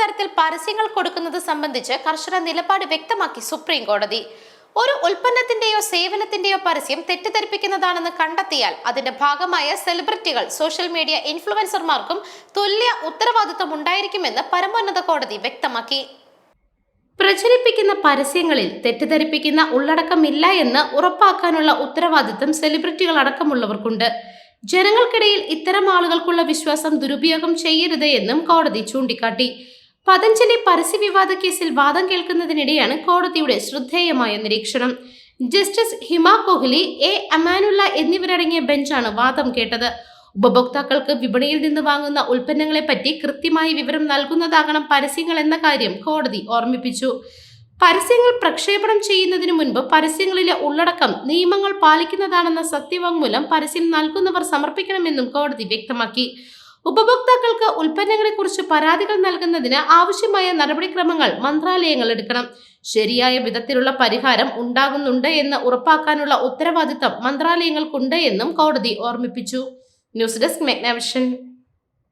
തരത്തിൽ പരസ്യങ്ങൾ കൊടുക്കുന്നത് സംബന്ധിച്ച് കർശന നിലപാട് വ്യക്തമാക്കി സുപ്രീം കോടതി. ഒരു ഉൽപ്പന്നത്തിന്റെയോ സേവനത്തിന്റെയോ പരസ്യം തെറ്റിദ്ധരിപ്പിക്കുന്നതാണെന്ന് കണ്ടെത്തിയാൽ അതിന്റെ ഭാഗമായ സെലിബ്രിറ്റികൾ സോഷ്യൽ മീഡിയ ഇൻഫ്ലുവൻസർമാർക്കും തുല്യ ഉത്തരവാദിത്വം ഉണ്ടായിരിക്കുമെന്ന് പരമോന്നത കോടതി വ്യക്തമാക്കി. പ്രചരിപ്പിക്കുന്ന പരസ്യങ്ങളിൽ തെറ്റിദ്ധരിപ്പിക്കുന്ന ഉള്ളടക്കമില്ല എന്ന് ഉറപ്പാക്കാനുള്ള ഉത്തരവാദിത്തം സെലിബ്രിറ്റികൾ അടക്കമുള്ളവർക്കുണ്ട്. ജനങ്ങൾക്കിടയിൽ ഇത്തരം ആളുകൾക്കുള്ള വിശ്വാസം ദുരുപയോഗം ചെയ്യരുത് എന്നും കോടതി ചൂണ്ടിക്കാട്ടി. പതഞ്ജലി പരസ്യ വിവാദ കേസിൽ വാദം കേൾക്കുന്നതിനിടെയാണ് കോടതിയുടെ ശ്രദ്ധേയമായ നിരീക്ഷണം. ജസ്റ്റിസ് ഹിമ കോഹ്ലി എ അമാനുള്ള എന്നിവരടങ്ങിയ ബെഞ്ചാണ് വാദം കേട്ടത്. ഉപഭോക്താക്കൾക്ക് വിപണിയിൽ നിന്ന് വാങ്ങുന്ന ഉൽപ്പന്നങ്ങളെപ്പറ്റി കൃത്യമായ വിവരം നൽകുന്നതാകണം പരസ്യങ്ങൾ എന്ന കാര്യം കോടതി ഓർമ്മിപ്പിച്ചു. പരസ്യങ്ങൾ പ്രക്ഷേപണം ചെയ്യുന്നതിനു മുൻപ് പരസ്യങ്ങളിലെ ഉള്ളടക്കം നിയമങ്ങൾ പാലിക്കുന്നതാണെന്ന സത്യവാങ്മൂലം പരസ്യം നൽകുന്നവർ സമർപ്പിക്കണമെന്നും കോടതി വ്യക്തമാക്കി. ഉപഭോക്താക്കൾക്ക് ഉൽപ്പന്നങ്ങളെക്കുറിച്ച് പരാതികൾ നൽകുന്നതിന് ആവശ്യമായ നടപടിക്രമങ്ങൾ മന്ത്രാലയങ്ങൾ എടുക്കണം. ശരിയായ വിധത്തിലുള്ള പരിഹാരം ഉണ്ടാകുന്നുണ്ട് എന്ന് ഉറപ്പാക്കാനുള്ള ഉത്തരവാദിത്തം മന്ത്രാലയങ്ങൾക്കുണ്ട് എന്നും കോടതി ഓർമ്മിപ്പിച്ചു. News desk മെഗ്നാവിഷൻ